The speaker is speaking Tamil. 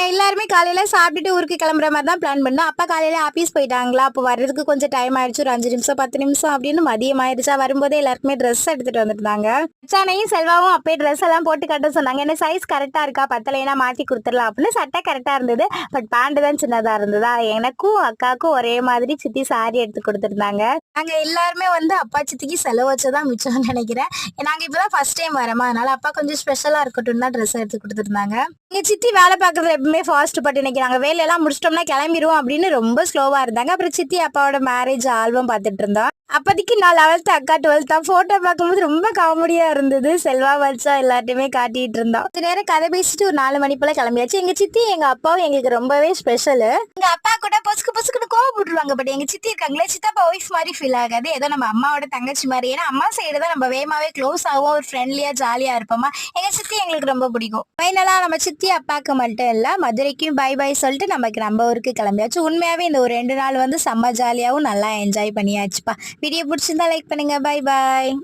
நாங்கள் எல்லாருமே காலையில் சாப்பிட்டுட்டு ஊருக்கு கிளம்புற மாதிரி தான் பிளான் பண்ணோம். அப்பா காலையில் ஆஃபீஸ் போயிட்டாங்களா? அப்போ வர்றதுக்கு கொஞ்சம் டைம் ஆயிடுச்சு. ஒரு அஞ்சு நிமிஷம் பத்து நிமிஷம் அப்படின்னு மதியம் ஆயிடுச்சா. வரும்போதே எல்லாருக்குமே ட்ரெஸ் எடுத்துகிட்டு வந்துருந்தாங்க. அச்சானையும் செல்வாவும் அப்பயே ட்ரெஸ் எல்லாம் போட்டு கட்ட சொன்னாங்க. என்ன சைஸ் கரெக்டாக இருக்கா? பத்தலைனா மாற்றி கொடுத்துடலாம் அப்படின்னு சட்டை கரெக்டாக இருந்தது. பட் பேண்ட் தான் சின்னதாக இருந்ததா? எனக்கும் அக்காவுக்கும் ஒரே மாதிரி சித்தி சாரி எடுத்து கொடுத்துருந்தாங்க. நாங்கள் எல்லாருமே வந்து அப்பா சித்திக்கு செலவு வச்சதான் மிச்சம்னு நினைக்கிறேன். நாங்கள் இப்போ தான் ஃபர்ஸ்ட் டைம் வரமா? அதனால அப்பா கொஞ்சம் ஸ்பெஷலாக இருக்கட்டும் தான் ட்ரெஸ் எடுத்து கொடுத்துருந்தாங்க. எங்கள் சித்தி வேலை பார்க்குறது எப்பவுமே ஃபாஸ்ட் பட்டு நினைக்கிறாங்க வேலையெல்லாம் முடிச்சிட்டோம்னா கிளம்பிடுவோம் அப்படின்னு ரொம்ப ஸ்லோவா இருந்தாங்க. அப்புறம் சித்தி அப்பாவோட மேரேஜ் ஆல்பம் பார்த்துட்டு இருந்தோம். அப்போதைக்கு நான் லெவல்த்து அக்கா டுவெல்த்தா ஃபோட்டோ பார்க்கும்போது ரொம்ப காமெடியா இருந்தது. செல்வா வச்சா எல்லாத்தையுமே காட்டிட்டு இருந்தோம். கொஞ்ச நேரம் கதை பேசிட்டு ஒரு நாலு மணி போல கிளம்பியாச்சு. எங்க சித்தி எங்க அப்பாவும் எங்களுக்கு ரொம்பவே ஸ்பெஷல் எங்க அப்பா கூட பொசுக்கு பொசுக்குன்னு கோவப்பட்டுருவாங்க பட் எங்க சித்தி இருக்காங்களே சித்தப்பா ஒய்ஃப் மாதிரி ஃபீல் ஆகாது. ஏதோ நம்ம அம்மாவோட தங்கச்சி மாதிரி. ஏன்னா அம்மா சைடு தான் நம்ம வேகமாவே க்ளோஸ் ஆகும் ஒரு ஃப்ரெண்ட்லியா ஜாலியா இருப்போமா? எங்க சித்தி எங்களுக்கு ரொம்ப பிடிக்கும். ஃபைனலா நம்ம சித்தி அப்பாக்கு மட்டும் இல்ல மதுரைக்கும் பை பை சொல்லிட்டு நமக்கு நம்ம ஊருக்கு கிளம்பியாச்சு. உண்மையாகவே இந்த ஒரு ரெண்டு நாள் வந்து செம்ம ஜாலியாகவும் நல்லா என்ஜாய் பண்ணியாச்சுப்பா. வீடியோ பிடிச்சிருந்தா லைக் பண்ணுங்கள் பை பாய்